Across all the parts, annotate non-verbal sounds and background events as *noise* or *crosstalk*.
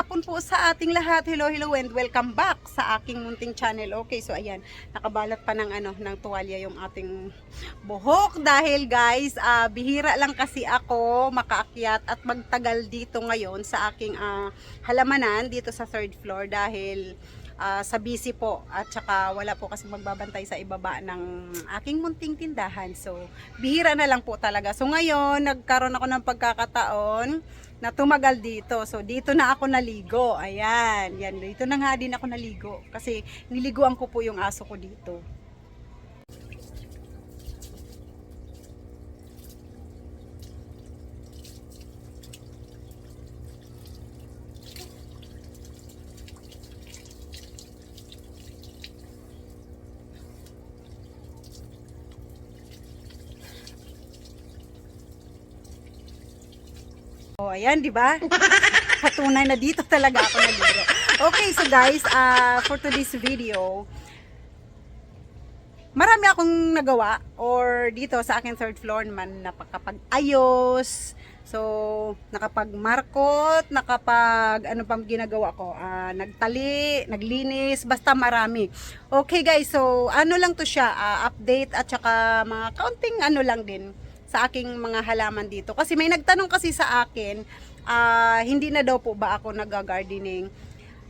hapon po sa ating lahat. Hello, hello and welcome back sa aking munting channel. Okay, so ayan, nakabalat pa ng ano, ng tuwalya yung ating buhok dahil guys, ah, bihira lang kasi ako makaakyat at magtagal dito ngayon sa aking ah, halamanan dito sa third floor dahil ah, sa busy po at saka wala po kasi magbabantay sa ibaba ng aking munting tindahan. So, bihira na lang po talaga. So, ngayon, nagkaroon ako ng pagkakataon na tumagal dito. So, dito na ako naligo. Ayan. Yan. Dito na nga din ako naligo. Kasi, niliguan ko po yung aso ko dito. Ayan, di ba? *laughs* Patunay na dito talaga ako naligo. Okay, so guys, uh, for today's video, marami akong nagawa or dito sa akin third floor naman napakapag-ayos. So, nakapag-markot, nakapag, ano pang ginagawa ko, ah, nagtali, naglinis, basta marami. Okay guys, so ano lang to siya, ah, update at saka mga kaunting ano lang din sa aking mga halaman dito. Kasi may nagtanong kasi sa akin, ah, hindi na daw po ba ako nag-gardening.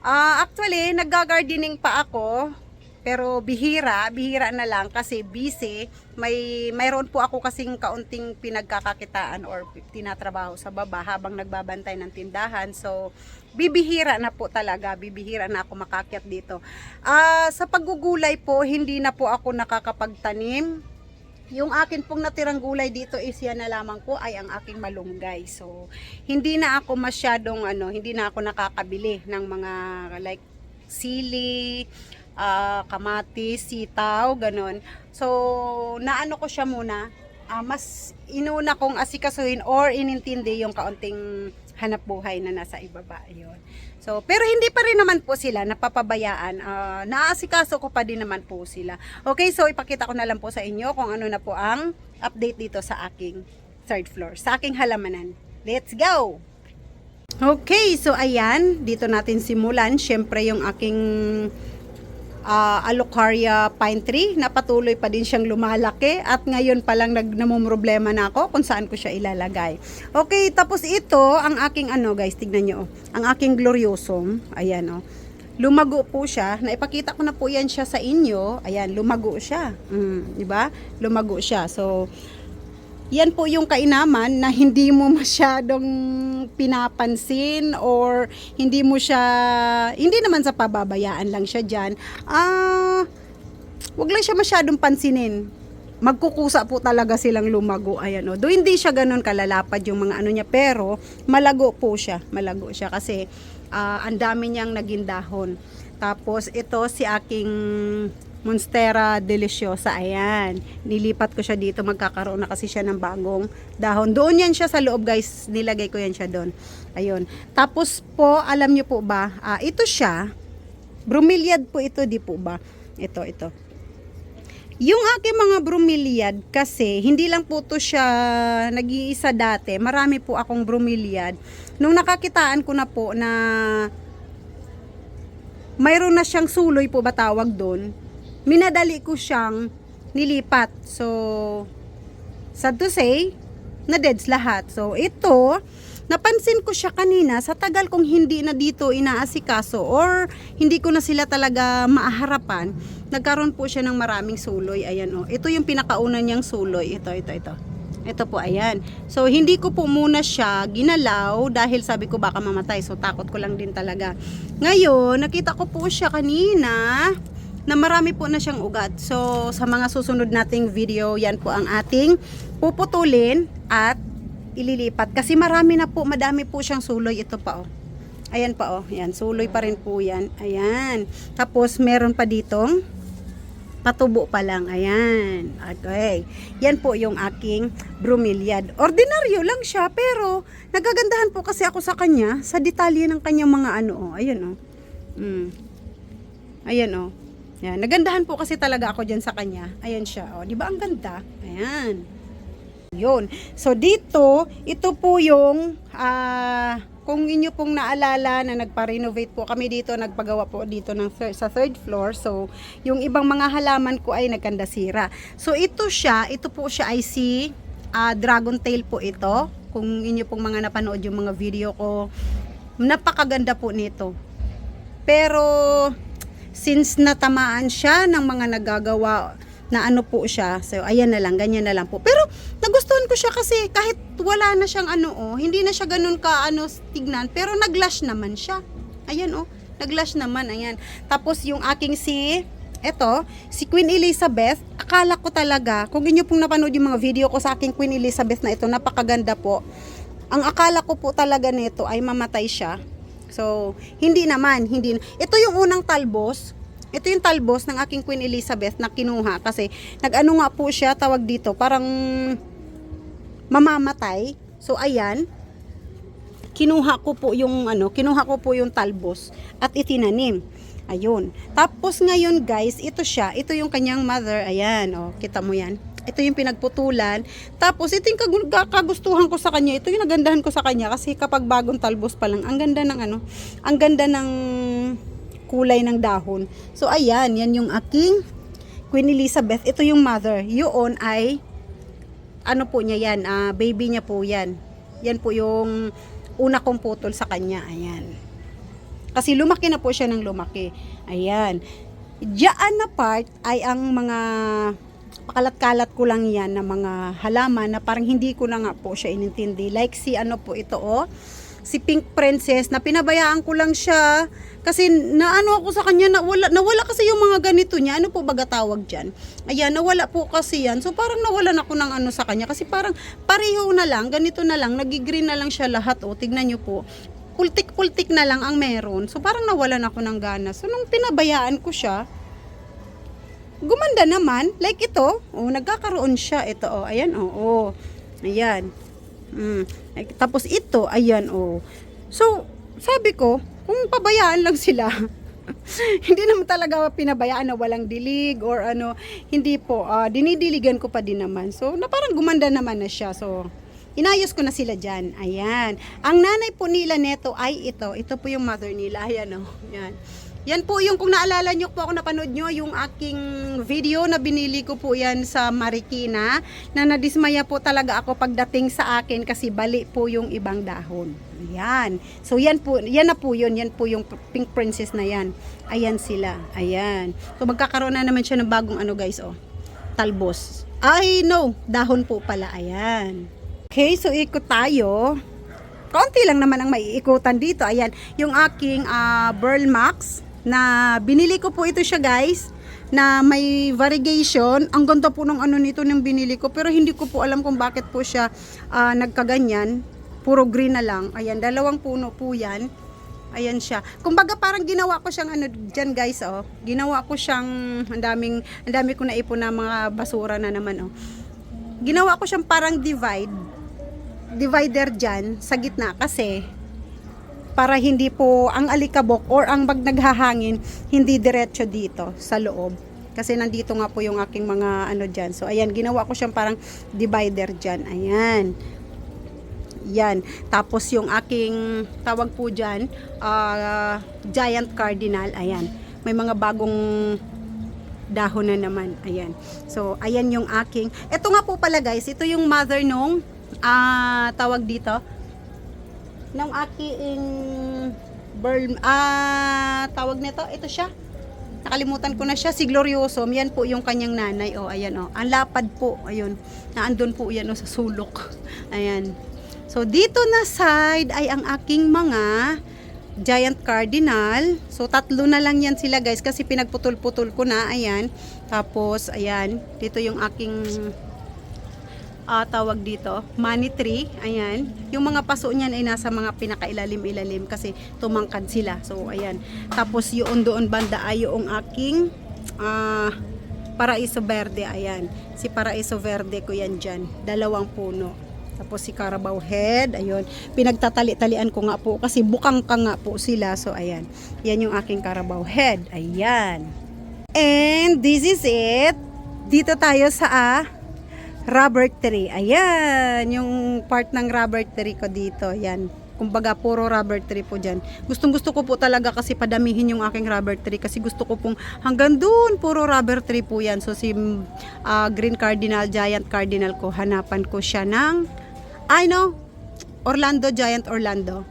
Ah, actually, nag-gardening pa ako, pero bihira, bihira na lang kasi busy. May mayroon po ako kasing kaunting pinagkakakitaan or tinatrabaho sa baba habang nagbabantay ng tindahan. So, bibihira na po talaga, bibihira na ako makakyat dito. Ah, sa paggugulay po, hindi na po ako nakakapagtanim. Yung akin pong natirang gulay dito is yan na lamang po ay ang aking malunggay. So, hindi na ako masyadong ano, hindi na ako nakakabili ng mga like sili, ah, kamatis, sitaw, ganon. So, naano ko siya muna, ah, mas inuna kong asikasuhin or inintindi yung kaunting hanap buhay na nasa ibaba. Yun. So, pero hindi pa rin naman po sila napapabayaan. Ah, naaasikaso ko pa din naman po sila. Okay, so ipakita ko na lang po sa inyo kung ano na po ang update dito sa aking third floor, sa aking halamanan. Let's go! Okay, so ayan, dito natin simulan. Siyempre yung aking ah, Alocaria pine tree na patuloy pa din siyang lumalaki at ngayon pa lang nag namumroblema na ako kung saan ko siya ilalagay. Okay, tapos ito ang aking ano guys, tignan nyo. oh. Ang aking gloriosum, ayan oh. Lumago po siya. Naipakita ko na po yan siya sa inyo. Ayan, lumago siya. Mm, di ba? Lumago siya. So, yan po yung kainaman na hindi mo masyadong pinapansin or hindi mo siya, hindi naman sa pababayaan lang siya dyan. Ah, wag lang siya masyadong pansinin. Magkukusa po talaga silang lumago. Ayan o. Do hindi siya ganun kalalapad yung mga ano niya. Pero, malago po siya. Malago siya kasi ah, ang dami niyang naging dahon. Tapos, ito si aking Monstera Deliciosa. Ayan. Nilipat ko siya dito. Magkakaroon na kasi siya ng bagong dahon. Doon yan siya sa loob guys. Nilagay ko yan siya doon. Ayun. Tapos po, alam niyo po ba, ah, ito siya. Bromeliad po ito, di po ba? Ito, ito. Yung aking mga bromeliad kasi hindi lang po to siya nag-iisa dati. Marami po akong bromeliad. Nung nakakitaan ko na po na mayroon na siyang suloy po ba tawag doon, minadali ko siyang nilipat. So, sad to say, na deads lahat. So, ito, napansin ko siya kanina sa tagal kong hindi na dito inaasikaso or hindi ko na sila talaga maaharapan, nagkaroon po siya ng maraming suloy. Ayan oh. Ito yung pinakauna niyang suloy. Ito, ito, ito. Ito po, ayan. So, hindi ko po muna siya ginalaw dahil sabi ko baka mamatay. So, takot ko lang din talaga. Ngayon, nakita ko po siya kanina na marami po na siyang ugat. So, sa mga susunod nating video, yan po ang ating puputulin at ililipat. Kasi marami na po, madami po siyang suloy. Ito pa, oh. Ayan pa, oh. Ayan, suloy pa rin po yan. Ayan. Tapos, meron pa ditong patubo pa lang. Ayan. Okay. Yan po yung aking bromeliad. Ordinaryo lang siya, pero nagagandahan po kasi ako sa kanya, sa detalye ng kanyang mga ano, oh. Ayan, oh. Mm. Ayan, oh. Yan, nagandahan po kasi talaga ako diyan sa kanya. Ayan siya, oh. 'Di ba ang ganda? Ayan. 'Yun. So dito, ito po yung ah kung inyo pong naalala na nagpa-renovate po kami dito, nagpagawa po dito ng thir- sa third floor. So, yung ibang mga halaman ko ay nagkandasira. So, ito siya, ito po siya ay si ah, dragon tail po ito. Kung inyo pong mga napanood yung mga video ko, napakaganda po nito. Pero, since natamaan siya ng mga nagagawa na ano po siya. So, ayan na lang, ganyan na lang po. Pero, nagustuhan ko siya kasi kahit wala na siyang ano, oh, hindi na siya ganun ka, ano, tignan. Pero, naglash naman siya. Ayan, oh, naglash naman, ayan. Tapos, yung aking si, eto, si Queen Elizabeth, akala ko talaga, kung inyo pong napanood yung mga video ko sa aking Queen Elizabeth na ito, napakaganda po. Ang akala ko po talaga nito ay mamatay siya. So, hindi naman, hindi. Ito yung unang talbos. Ito yung talbos ng aking Queen Elizabeth na kinuha kasi nag-ano nga po siya, tawag dito, parang mamamatay. So, ayan. Kinuha ko po yung ano, kinuha ko po yung talbos at itinanim. Ayun. Tapos ngayon guys, ito siya, ito yung kanyang mother. Ayan, oh, kita mo yan. Ito yung pinagputulan. Tapos ito yung kag- kagustuhan ko sa kanya. Ito yung nagandahan ko sa kanya kasi kapag bagong talbos pa lang, ang ganda ng ano, ang ganda ng kulay ng dahon. So ayan, yan yung aking Queen Elizabeth. Ito yung mother. Yun ay ano po niya yan, ah, baby niya po yan. Yan po yung una kong putol sa kanya. Ayan. Kasi lumaki na po siya ng lumaki. Ayan. Diyan na part ay ang mga pakalat-kalat ko lang yan na mga halaman na parang hindi ko na nga po siya inintindi. Like si ano po ito oh, si Pink Princess na pinabayaan ko lang siya. Kasi naano ako sa kanya nawala nawala kasi yung mga ganito niya. Ano po baga tawag diyan ayan nawala po kasi yan. So parang nawalan ako ng ano sa kanya. Kasi parang pareho na lang ganito na lang nagigreen na lang siya lahat oh. Tignan niyo po. Pultik-pultik na lang ang meron. So parang nawalan ako ng gana. So nung pinabayaan ko siya gumanda naman like ito oh nagkakaroon siya ito oh ayan oh oh ayan Mm. Tapos ito, ayan, oh. So, sabi ko, kung pabayaan lang sila, *laughs* hindi naman talaga pinabayaan na walang dilig or ano, hindi po, ah, dinidiligan ko pa din naman. So, na parang gumanda naman na siya. So, inayos ko na sila dyan. Ayan. Ang nanay po nila neto ay ito. Ito po yung mother nila. Ayan, oh. Yan. Yan po yung kung naalala nyo po ako napanood nyo yung aking video na binili ko po yan sa Marikina na nadismaya po talaga ako pagdating sa akin kasi bali po yung ibang dahon. Ayan. So yan po, yan na po yun. Yan po yung pink princess na yan. Ayan sila. Ayan. So magkakaroon na naman siya ng bagong ano guys oh. Talbos. Ay no, dahon po pala. Ayan. Okay, so ikot tayo. Konti lang naman ang maiikutan dito. Ayan, yung aking ah, Burl Max na binili ko po ito siya guys na may variegation. Ang ganda po ng ano nito ng binili ko pero hindi ko po alam kung bakit po siya ah, nagkaganyan. Puro green na lang. Ayan, dalawang puno po yan. Ayan siya. Kumbaga parang ginawa ko siyang ano diyan guys oh. Ginawa ko siyang ang daming ang dami ko naipon na mga basura na naman oh. Ginawa ko siyang parang divide divider dyan sa gitna kasi para hindi po ang alikabok or ang bag naghahangin hindi diretso dito sa loob. Kasi nandito nga po yung aking mga ano dyan. So ayan ginawa ko siyang parang divider dyan. Ayan. Yan. Tapos yung aking tawag po dyan ah, giant cardinal. Ayan. May mga bagong dahon na naman. Ayan. So ayan yung aking ito nga po pala guys ito yung mother nung ah tawag dito nung aking burl ah tawag nito? Ito siya? Nakalimutan ko na siya. Si Glorioso yan po yung kanyang nanay. Oh ayan oh. Ang lapad po ayun. Naandun po yan oh, sa sulok. *laughs* Ayan. So dito na side ay ang aking mga giant cardinal. So tatlo na lang yan sila guys kasi pinagputol-putol ko na. Ayan. Tapos ayan. Dito yung aking ah, tawag dito, money tree. Ayan. Yung mga paso niyan ay nasa mga pinakailalim-ilalim kasi tumangkad sila. So, ayan. Tapos yung doon banda ay yung aking ah, Paraiso Verde. Ayan. Si Paraiso Verde ko yan dyan. Dalawang puno. Tapos si Carabao Head, ayun. Pinagtatali-talian ko nga po kasi bukang ka nga po sila. So, ayan. Yan yung aking Carabao Head. Ayan. And this is it. Dito tayo sa ah, rubber tree. Ayan, yung part ng rubber tree ko dito. Yan. kumbaga puro rubber tree po dyan. Gustong gusto ko po talaga kasi padamihin yung aking rubber tree kasi gusto ko pong hanggang doon puro rubber tree po yan. So si ah, green cardinal, giant cardinal ko, hanapan ko siya ng, I know, Orlando, giant Orlando.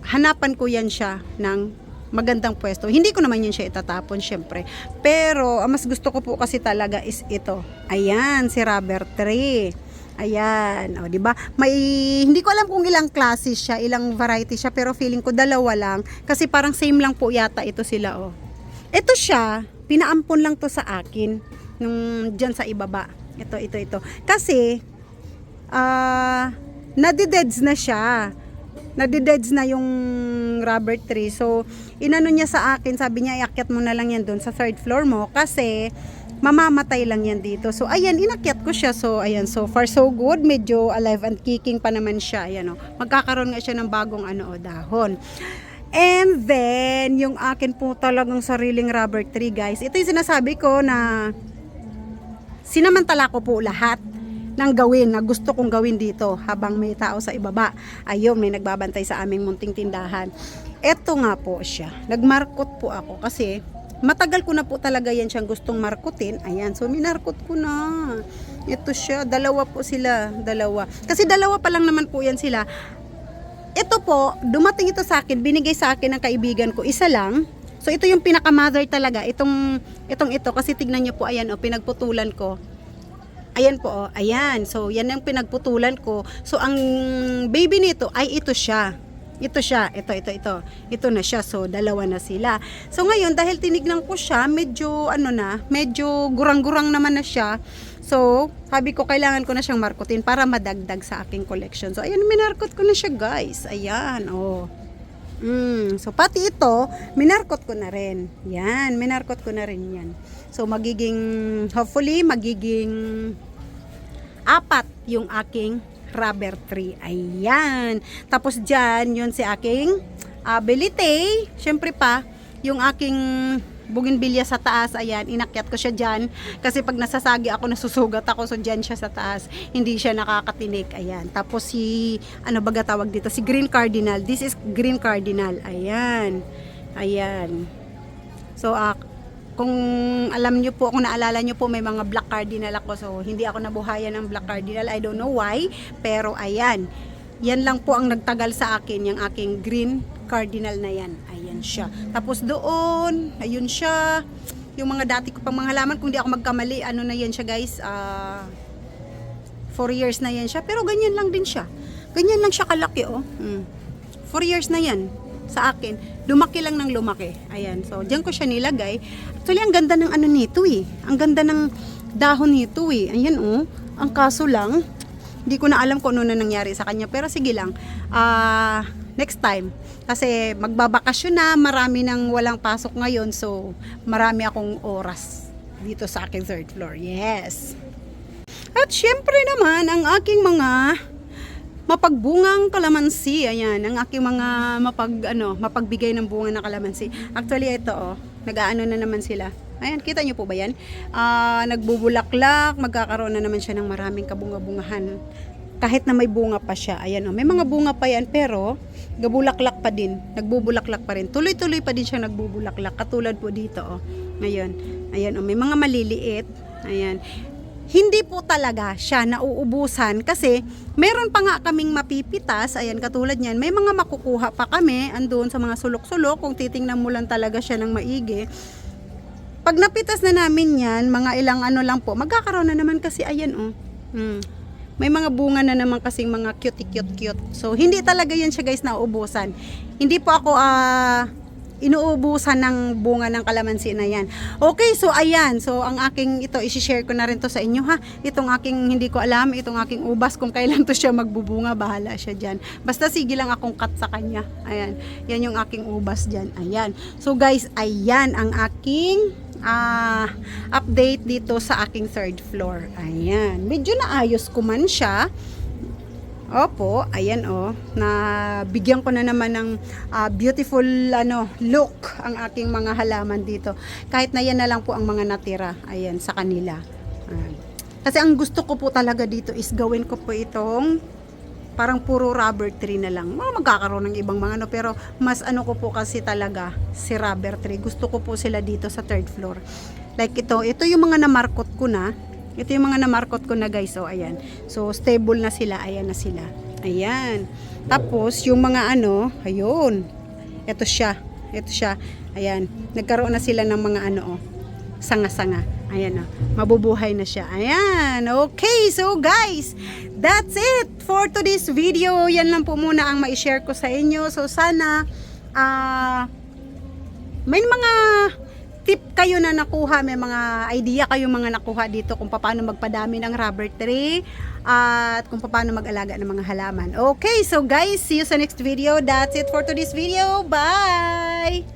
Hanapan ko yan siya ng magandang pwesto. Hindi ko naman yun siya itatapon, syempre. Pero, ang mas gusto ko po kasi talaga is ito. Ayan, si rubber tree. Ayan, o, di ba? May hindi ko alam kung ilang classes siya, ilang variety siya, pero feeling ko dalawa lang kasi parang same lang po yata ito sila, oh. Ito siya, pinaampon lang to sa akin nung diyan sa ibaba. Ito, ito, ito. Kasi ah nadideds na siya. Nadideds na yung rubber tree. So, inano niya sa akin, sabi niya, iakyat mo na lang yan doon sa third floor mo kasi mamamatay lang yan dito. So, ayan, inakyat ko siya. So, ayan, so far so good. Medyo alive and kicking pa naman siya. Ayan, oh. Magkakaroon nga siya ng bagong ano, oh, dahon. And then, yung akin po talagang sariling rubber tree, guys. Ito yung sinasabi ko na sinamantala ko po lahat ng gawin na gusto kong gawin dito habang may tao sa ibaba. Ayun, may nagbabantay sa aming munting tindahan. Eto nga po siya. Nagmarkot po ako kasi matagal ko na po talaga yan siyang gustong markutin. Ayan, so minarkot ko na. Ito siya, dalawa po sila, dalawa. Kasi dalawa pa lang naman po yan sila. Ito po, dumating ito sa akin, binigay sa akin ng kaibigan ko, isa lang. So ito yung pinaka-mother talaga, itong, itong ito, kasi tignan nyo po, ayan o, pinagputulan ko. Ayan po, oh, ayan. So, yan ang pinagputulan ko. So, ang baby nito ay ito siya. Ito siya, ito, ito, ito. Ito na siya, so dalawa na sila. So ngayon, dahil tinignan ko siya, medyo ano na, medyo gurang-gurang naman na siya. So, sabi ko, kailangan ko na siyang markutin para madagdag sa aking collection. So, ayan, minarkot ko na siya, guys. Ayan, oh. Mm, so pati ito, minarkot ko na rin. Yan, minarkot ko na rin yan. So magiging, hopefully, magiging apat yung aking rubber tree. Ayan. Tapos dyan, yun si aking uh, belite. Siyempre pa, yung aking bougainvillea sa taas, ayan, inakyat ko siya dyan. Kasi pag nasasagi ako, nasusugat ako, so dyan siya sa taas. Hindi siya nakakatinik, ayan. Tapos si, ano baga tawag dito, si green cardinal. This is green cardinal, ayan. Ayan. So, ah, kung alam nyo po, kung naalala nyo po, may mga black cardinal ako. So, hindi ako nabuhayan ng black cardinal. I don't know why. Pero, ayan. Yan lang po ang nagtagal sa akin, yung aking green cardinal na yan. Ayan siya. Tapos doon, ayun siya. Yung mga dati ko pang mga halaman, kung di ako magkamali, ano na yan siya guys, ah... 4 years na yan siya. Pero ganyan lang din siya. Ganyan lang siya kalaki, oh. Mm. 4 years na yan sa akin. Lumaki lang ng lumaki. Ayan. So, diyan ko siya nilagay. Actually, ang ganda ng ano nito eh. Ang ganda ng dahon nito eh. Ayan, oh. Ang kaso lang, hindi ko na alam kung ano na nangyari sa kanya. Pero sige lang. Ah... next time. Kasi magbabakasyon na, marami nang walang pasok ngayon. So, marami akong oras dito sa aking third floor. Yes. At syempre naman, ang aking mga mapagbungang kalamansi. Ayan, ang aking mga mapag, ano, mapagbigay ng bunga na kalamansi. Actually, ito, oh, nag-aano na naman sila. Ayan, kita nyo po ba yan? Ah, nagbubulaklak, magkakaroon na naman siya ng maraming kabunga-bungahan. Kahit na may bunga pa siya. Ayan, oh, may mga bunga pa yan, pero gabulaklak pa din. Nagbubulaklak pa rin. Tuloy-tuloy pa din siya nagbubulaklak. Katulad po dito, oh. Ngayon, ayan, oh, may mga maliliit. Ayan hindi po talaga siya nauubusan kasi meron pa nga kaming mapipitas, ayan katulad niyan, may mga makukuha pa kami andun sa mga sulok-sulok kung titingnan mo lang talaga siya ng maigi. Pag napitas na namin yan, mga ilang ano lang po, magkakaroon na naman kasi ayan oh. Hmm. May mga bunga na naman kasing mga cute cute cute. So hindi talaga yan siya guys nauubusan. Hindi po ako ah inuubusan ng bunga ng kalamansi na yan. Okay, so ayan. So ang aking ito, isi-share ko na rin to sa inyo ha. Itong aking hindi ko alam, itong aking ubas kung kailan to siya magbubunga, bahala siya dyan. Basta sige lang akong cut sa kanya. Ayan. Yan yung aking ubas dyan. Ayan. So guys, ayan ang aking ah update dito sa aking third floor. Ayan. Medyo naayos ko man siya. Opo, ayan oh, na bigyan ko na naman ng ah, beautiful ano look ang aking mga halaman dito. Kahit na yan na lang po ang mga natira, ayan sa kanila. Ayan. Kasi ang gusto ko po talaga dito is gawin ko po itong parang puro rubber tree na lang. Mga magkakaroon ng ibang mga ano, pero mas ano ko po kasi talaga si rubber tree. Gusto ko po sila dito sa third floor. Like ito, ito yung mga namarkot ko na. Ito yung mga namarkot ko na guys. So, ayan. So, stable na sila. Ayan na sila. Ayan. Tapos, yung mga ano, ayun. Ito siya. Ito siya. Ayan. Nagkaroon na sila ng mga ano, oh, sanga-sanga. Ayan oh. Mabubuhay na siya. Ayan. Okay. So, guys, that's it for today's video. Yan lang po muna ang ma-share ko sa inyo. So, sana, ah, may mga kayo na nakuha, may mga idea kayo mga nakuha dito kung paano magpadami ng rubber tree at kung paano mag-alaga ng mga halaman. Okay, so guys, see you sa next video. That's it for today's video. Bye!